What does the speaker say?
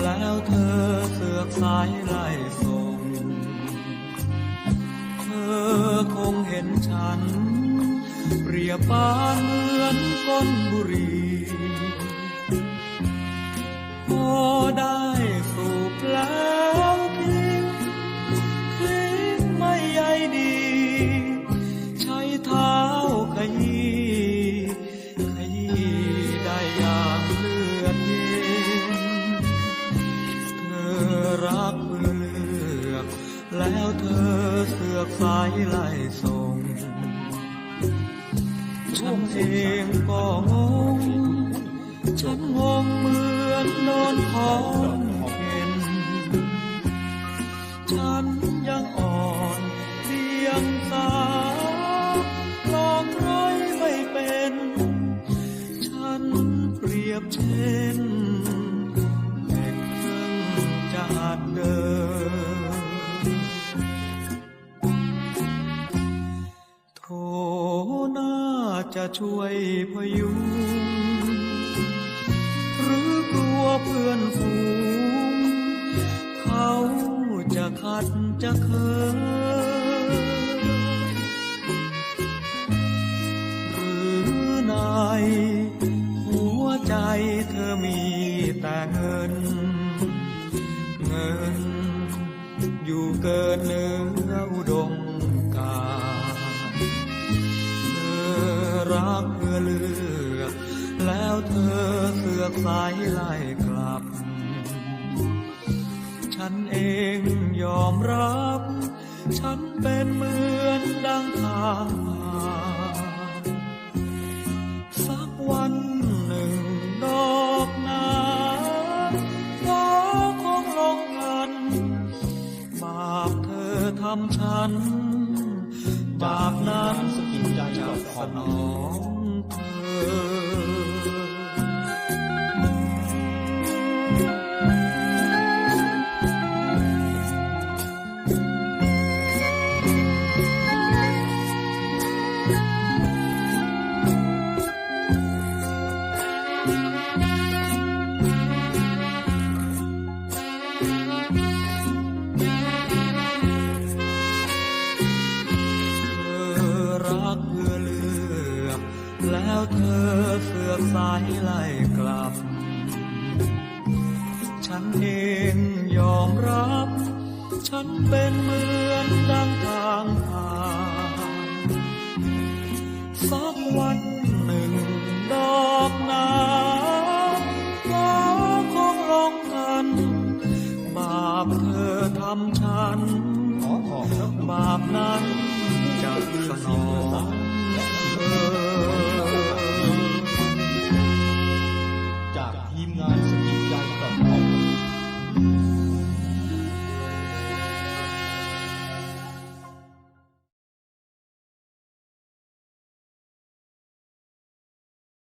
แล้วเธอเสือกสายไล่ส่ง เธอคงเห็นฉัน เปรียบปานเหมือนก้นบุรี อกสายไล่ส่งฉันเองก็งงฉันงงเหมือนโดนของเข็นฉันยังอ่อนเพียงสา จะช่วยพยุงหรือกลัวเพื่อนฝูง เขาจะขัดจะเคินหรือในหัวใจเธอมีแต่เงิน เงินอยู่เกินเนื้ออุดม เสือกสายไล่กลับ ฉันเองยอมรับ ฉันเป็นเหมือนดังทางผ่านสักวันหนึ่งดอกนาฟ้าคงลงกันบาปเธอทำฉัน บาปนั้นจะสนองเธอ สายไล่กลับ ฉันเองยอมรับ ฉันเป็นเหมือนดังทางผ่านสักวันหนึ่งดอกนาฟ้าคงลงกันบาปเธอทำฉันบาปนั้นจะสนอง